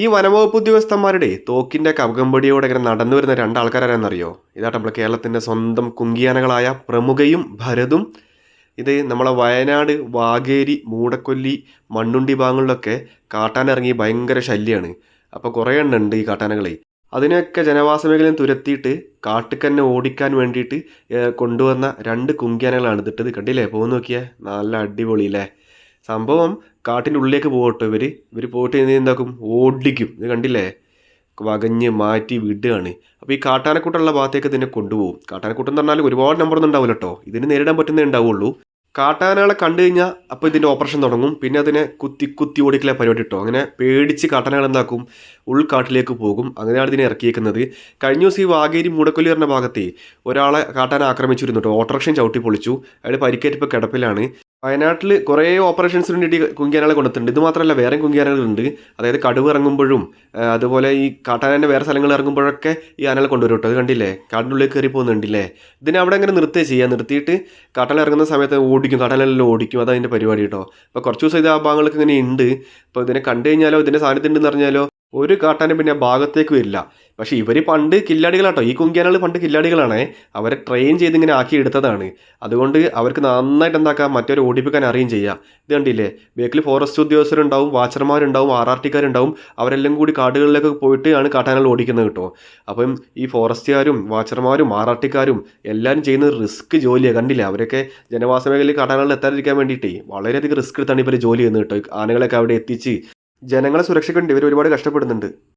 ഈ വനംവകുപ്പ് ഉദ്യോഗസ്ഥന്മാരുടെ തോക്കിന്റെ കവകമ്പടിയോടെ ഇങ്ങനെ നടന്നു വരുന്ന രണ്ടാൾക്കാരെന്നറിയോ ഇതാട്ട് നമ്മുടെ കേരളത്തിന്റെ സ്വന്തം കുങ്കിയാനകളായ പ്രമുഖയും ഭരതും. ഇത് നമ്മളെ വയനാട് വാഗേരി മൂടക്കൊല്ലി മണ്ണുണ്ടി ഭാഗങ്ങളിലൊക്കെ കാട്ടാനിറങ്ങി ഭയങ്കര ശല്യമാണ് അപ്പോൾ കുറേ എണ്ണുണ്ട് ഈ കാട്ടാനകളെ. അതിനെയൊക്കെ ജനവാസ മേഖലയിൽ തുരത്തിയിട്ട് കാട്ടുക്കന്നെ ഓടിക്കാൻ വേണ്ടിയിട്ട് കൊണ്ടുവന്ന രണ്ട് കുങ്കിയാനകളാണ് ഇതിട്ടത് കണ്ടില്ലേ? പോകുന്ന നോക്കിയേ നല്ല അടിപൊളി അല്ലേ സംഭവം കാട്ടിന്റെ ഉള്ളിലേക്ക് പോകട്ടെ ഇവർ ഇവർ പോയിട്ട് എന്താക്കും? ഓടിക്കും. ഇത് കണ്ടില്ലേ? വകഞ്ഞ് മാറ്റി വിടുകയാണ്. അപ്പോൾ ഈ കാട്ടാനക്കൂട്ടുള്ള ഭാഗത്തേക്ക് ഇതിനെ കൊണ്ടുപോകും. കാട്ടാനക്കൂട്ടം എന്ന് പറഞ്ഞാൽ ഒരുപാട് നമ്പർ ഒന്നും ഉണ്ടാവില്ല കേട്ടോ ഇതിന് നേരിടാൻ പറ്റുന്നേ ഉണ്ടാവുള്ളൂ. കാട്ടാനകളെ കണ്ടു കഴിഞ്ഞാൽ അപ്പോൾ ഇതിന്റെ ഓപ്പറേഷൻ തുടങ്ങും. പിന്നെ അതിനെ കുത്തി കുത്തി ഓടിക്കലെ പരിപാടി ഇട്ടോ അങ്ങനെ പേടിച്ച് കാട്ടാനകൾ എന്താക്കും? ഉൾക്കാട്ടിലേക്ക് പോകും. അങ്ങനെയാണ് ഇതിനെ ഇറക്കിയേക്കുന്നത്. കഴിഞ്ഞ ദിവസം ഈ വാഗേരി മൂടക്കൊല്ലി പറഞ്ഞ ഭാഗത്തെ ഒരാളെ കാട്ടാന ആക്രമിച്ചിരുന്നു കേട്ടോ ഓട്ടോറിക്ഷൻ ചവിട്ടി പൊളിച്ചു. അയാൾ പരിക്കേറ്റിപ്പോൾ കിടപ്പിലാണ്. വയനാട്ടിൽ കുറേ ഓപ്പറേഷൻസിന് വേണ്ടി കുങ്കിയാനകളെ കൊണ്ടുവന്നിട്ടുണ്ട്. ഇത് മാത്രമല്ല വേറെ കുങ്കിയാനകളുണ്ട്. അതായത് കടുവ് ഇറങ്ങുമ്പോഴും അതുപോലെ ഈ കാട്ടാനന്റെ വേറെ സ്ഥലങ്ങളിൽ ഇറങ്ങുമ്പോഴൊക്കെ ഈ ആനകളെ കൊണ്ടുവരും കേട്ടോ. അത് കണ്ടില്ലേ? കാടിനുള്ളിൽ കയറി പോകുന്നുണ്ടില്ലേ ഇതിനെ അവിടെ അങ്ങനെ നിർത്തുക ചെയ്യുക? നിർത്തിയിട്ട് കാട്ടാന ഇറങ്ങുന്ന സമയത്ത് ഓടിക്കും. കാട്ടാനെല്ലാം ഓടിക്കും. അതതിന്റെ പരിപാടി കേട്ടോ. അപ്പോൾ കുറച്ച് ദിവസം ഇത് ആ ഭാഗങ്ങൾക്ക് ഇങ്ങനെ ഉണ്ട്. അപ്പോൾ ഇതിനെ കണ്ടു കഴിഞ്ഞാലോ ഇതിന്റെ സാന്നിധ്യം ഉണ്ടെന്ന് അറിഞ്ഞാലോ ഒരു കാട്ടാനും പിന്നെ ഭാഗത്തേക്ക് വരില്ല. പക്ഷേ ഇവർ പണ്ട് കില്ലാടികളാട്ടോ. ഈ കുങ്കിയാനകൾ പണ്ട് കില്ലാടികളാണ്. അവരെ ട്രെയിൻ ചെയ്ത് ഇങ്ങനെ ആക്കി എടുത്തതാണ്. അതുകൊണ്ട് അവർക്ക് നന്നായിട്ട് എന്താക്കാം? മറ്റൊരു ഓടിപ്പിക്കാൻ അറിയും ചെയ്യാം. ഇത് കണ്ടില്ലേ? ബേക്കിൽ ഫോറസ്റ്റ് ഉദ്യോഗസ്ഥരുണ്ടാവും വാച്ചർമാരുണ്ടാവും ആർ ആർ ടിക്കാരുണ്ടാവും. അവരെല്ലാം കൂടി കാടുകളിലേക്ക് പോയിട്ട് ആണ് കാട്ടാനകൾ ഓടിക്കുന്നത് കേട്ടോ. അപ്പം ഈ ഫോറസ്റ്റുകാരും വാച്ചർമാരും ആർ ആർ ടിക്കാരും എല്ലാവരും ചെയ്യുന്നത് റിസ്ക് ജോലിയാണ് കണ്ടില്ലേ? അവരൊക്കെ ജനവാസ മേഖലയിൽ കാട്ടാനകളിൽ എത്താതിരിക്കാൻ വേണ്ടിയിട്ടേ വളരെയധികം റിസ്ക് എടുത്താണ് ഇവർ ജോലി ചെയ്യുന്നത് കേട്ടോ. ആനകളൊക്കെ അവിടെ എത്തിച്ച് ജനങ്ങളെ സുരക്ഷയ്ക്ക് വേണ്ടി ഇവർ ഒരുപാട് കഷ്ടപ്പെടുന്നുണ്ട്.